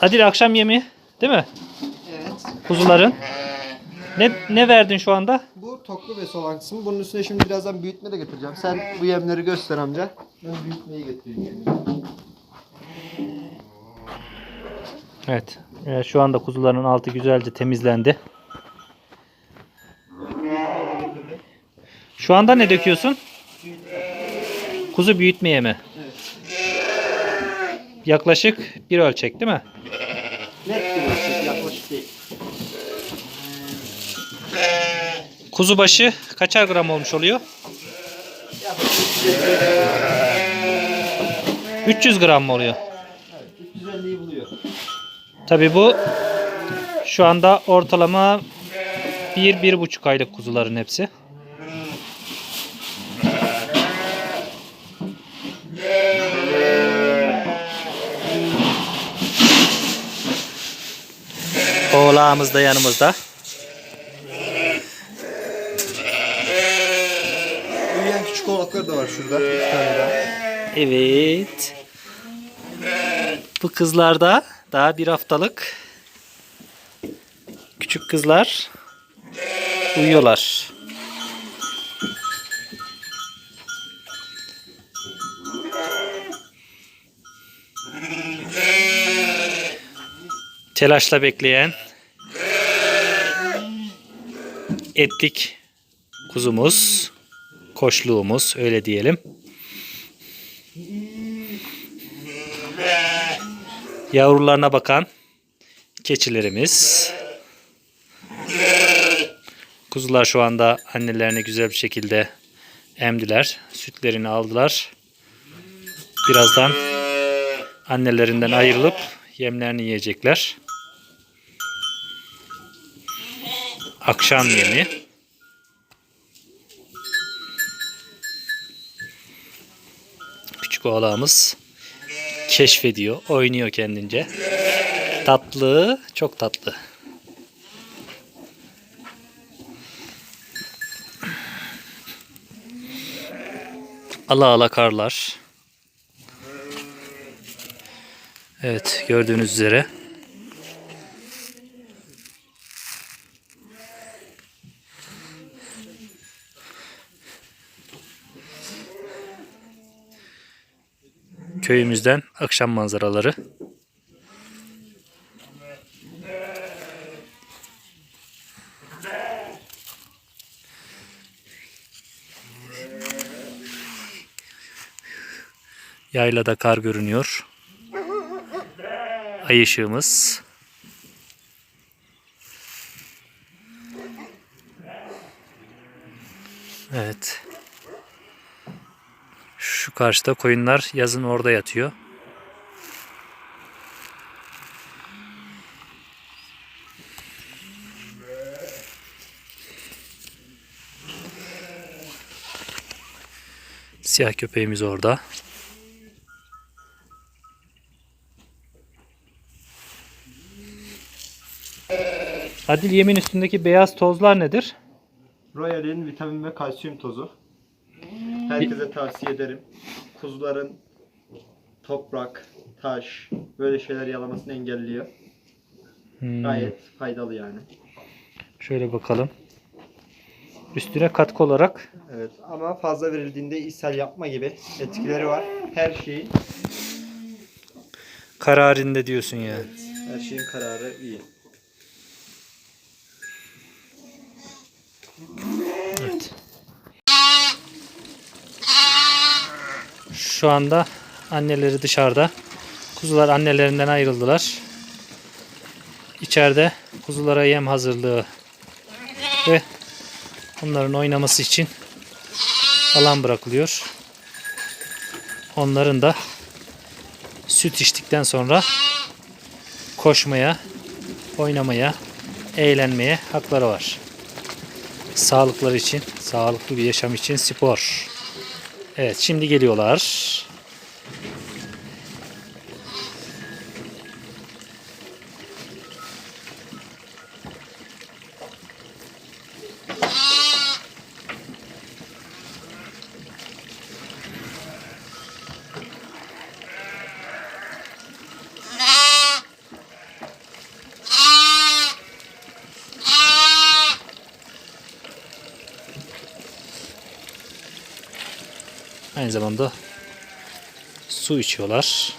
Adil akşam yemi değil mi? Evet. Kuzuların. Ne ne verdin şu anda? Bu toklu olan kısmı. Bunun üstüne şimdi birazdan büyütme de getireceğim. Sen bu yemleri göster amca. Ben büyütmeyi getireyim. Evet. Evet, şu anda kuzuların altı güzelce temizlendi. Şu anda ne döküyorsun? Kuzu büyütme yemi. Yaklaşık bir ölçek değil mi? Net bir ölçek yaklaşık değil. Kuzu başı kaçar gram olmuş oluyor? 300 gram mı oluyor? 350'yi buluyor. Tabii bu şu anda ortalama 1-1,5 aylık kuzuların hepsi. Oğlağımız da yanımızda. Büyüyen küçük oğlaklar da var şurada. Bir tane daha. Evet. Bu kızlar da daha bir haftalık. Küçük kızlar uyuyorlar. Telaşla bekleyen etlik kuzumuz, koşluğumuz öyle diyelim. Yavrularına bakan keçilerimiz. Kuzular şu anda annelerini güzel bir şekilde emdiler. Sütlerini aldılar. Birazdan annelerinden ayrılıp yemlerini yiyecekler. Akşam yemi. Küçük oğlağımız keşfediyor, oynuyor kendince. Tatlı, çok tatlı. Ala ala karlar. Evet, gördüğünüz üzere. Köyümüzden akşam manzaraları. Yaylada kar görünüyor. Ay ışığımız. Evet. Karşıda koyunlar yazın orada yatıyor. Siyah köpeğimiz orada. Adil yemin üstündeki beyaz tozlar nedir? Royal'in vitamin ve kalsiyum tozu. Herkese tavsiye ederim. Kuzuların toprak, taş, böyle şeyler yalamasını engelliyor. Hmm, Gayet faydalı yani. Şöyle bakalım. Üstüne katkı olarak Evet ama fazla verildiğinde ishal yapma gibi etkileri var. Her şeyin kararinde diyorsun yani. her şeyin kararı iyi. Şu anda anneleri dışarıda. Kuzular annelerinden ayrıldılar. İçeride kuzulara yem hazırlığı ve onların oynaması için alan bırakılıyor. Onların da süt içtikten sonra koşmaya, oynamaya, eğlenmeye hakları var sağlıkları için, sağlıklı bir yaşam için spor. Evet, şimdi geliyorlar. Aynı zamanda su içiyorlar.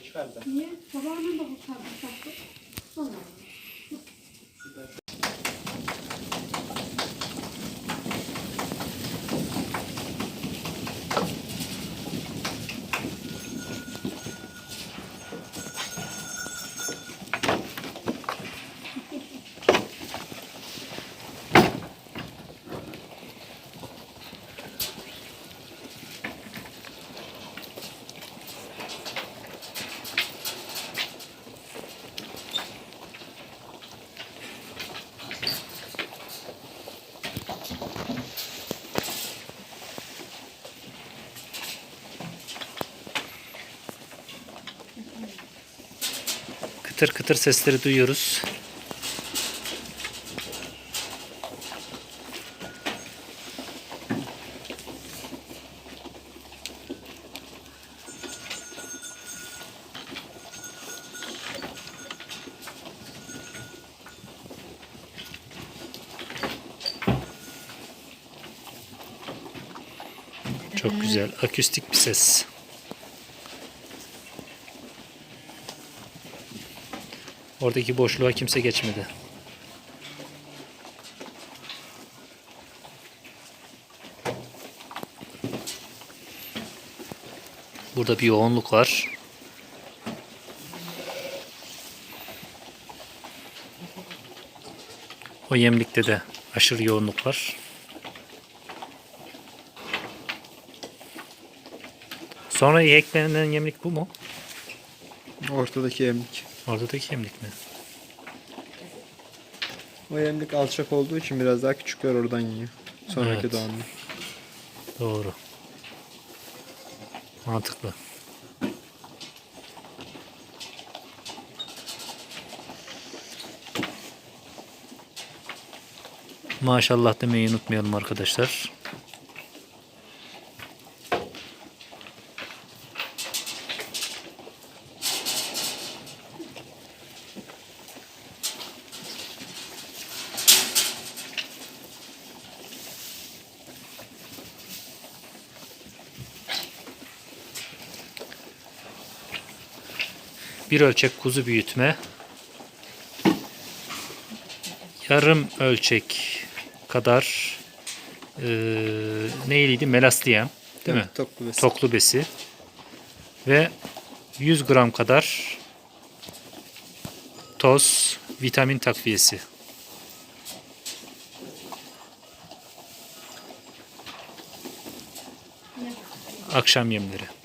Bu oyunun çıkar da. Niye? Sabahına da bu tabi Kıtır kıtır sesleri duyuyoruz. Çok güzel, akustik bir ses. Oradaki boşluğa kimse geçmedi. Burada bir yoğunluk var. O yemlikte de aşırı yoğunluk var. Sonra eklenen yemlik bu mu? Ortadaki yemlik. Oradaki yemlik mi? O yemlik alçak olduğu için biraz daha küçükler oradan yiyor. Sonraki Evet. doğanlar. Doğru. Mantıklı. Maşallah demeyi unutmayalım arkadaşlar. Bir ölçek kuzu büyütme. Yarım ölçek kadar eee neyliydi? Melastiyem. Değil mi? Evet, Toklu besi. Toklu besi. Ve 100 gram kadar toz vitamin takviyesi. Akşam yemleri.